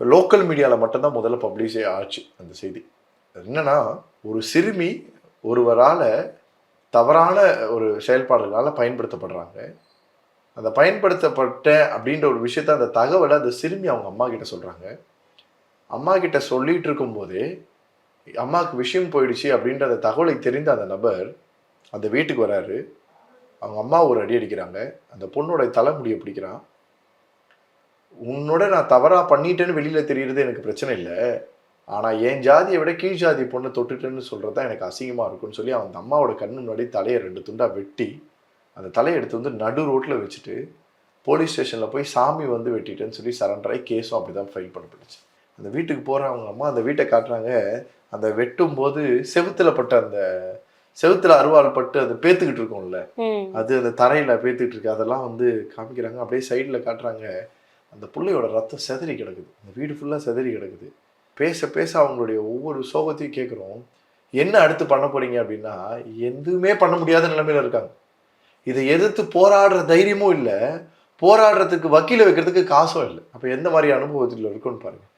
Local மீடியாவில் மட்டும்தான் முதல்ல பப்ளிஷே ஆச்சு அந்த செய்தி. என்னன்னா ஒரு சிறுமி ஒருவரால் தவறான ஒரு செயல்பாடுகளால் பயன்படுத்தப்படுறாங்க. அந்த பயன்படுத்தப்பட்ட அப்படின்ற ஒரு விஷயத்த அந்த தகவலை அந்த சிறுமி அவங்க அம்மா கிட்ட சொல்கிறாங்க அம்மா கிட்ட சொல்லிட்டு இருக்கும்போதே அம்மாவுக்கு விஷயம் போயிடுச்சு அப்படின்ற அந்த தகவலை தெரிந்த அந்த நபர் அந்த வீட்டுக்கு வராரு. அவங்க அம்மா ஒரு அடி அடிக்கிறாங்க. அந்த பொண்ணோட தலைமுடியை பிடிக்கிறான். உன்னோட நான் தவறா பண்ணிட்டேன்னு வெளியில தெரியறது எனக்கு பிரச்சனை இல்லை. ஆனா என் ஜாதியை விட கீழ் ஜாதி பொண்ணை தொட்டுட்டேன்னு சொல்றது தான் எனக்கு அசிங்கமா இருக்கும்னு சொல்லி அவன் அம்மாவோட கண்ணு முன்னாடி தலையை ரெண்டு துண்டா வெட்டி அந்த தலையை எடுத்து வந்து நடு ரோட்ல வச்சுட்டு போலீஸ் ஸ்டேஷன்ல போய் சாமி வந்து வெட்டிட்டேன்னு சொல்லி சரண்டர் ஆகி கேஸும் அப்படிதான் ஃபைல் பண்ணப்பட்டுச்சு. அந்த வீட்டுக்கு அவங்க அம்மா அந்த வீட்டை காட்டுறாங்க. அந்த வெட்டும் போது செவுத்துல பட்ட அந்த செவுத்துல அருவாள் பட்டு அது பேத்துக்கிட்டு இருக்கும்ல. அது அந்த தரையில பேத்துக்கிட்டு இருக்கு. அதெல்லாம் வந்து காமிக்கிறாங்க. அப்படியே சைடுல காட்டுறாங்க. அந்த பிள்ளையோட ரத்தம் செதறி கிடக்குது. அந்த வீடு ஃபுல்லாக செதறி கிடக்குது. பேச பேச அவங்களுடைய ஒவ்வொரு சோகத்தையும் கேட்குறோம் என்ன அடுத்து பண்ண போறீங்க அப்படின்னா எதுவுமே பண்ண முடியாத நிலைமையில இருக்காங்க. இதை எதிர்த்து போராடுற தைரியமும் இல்லை. போராடுறதுக்கு வக்கீல வைக்கிறதுக்கு காசும் இல்லை. அப்போ எந்த மாதிரி அனுபவத்தில் இருக்குன்னு பாருங்கள்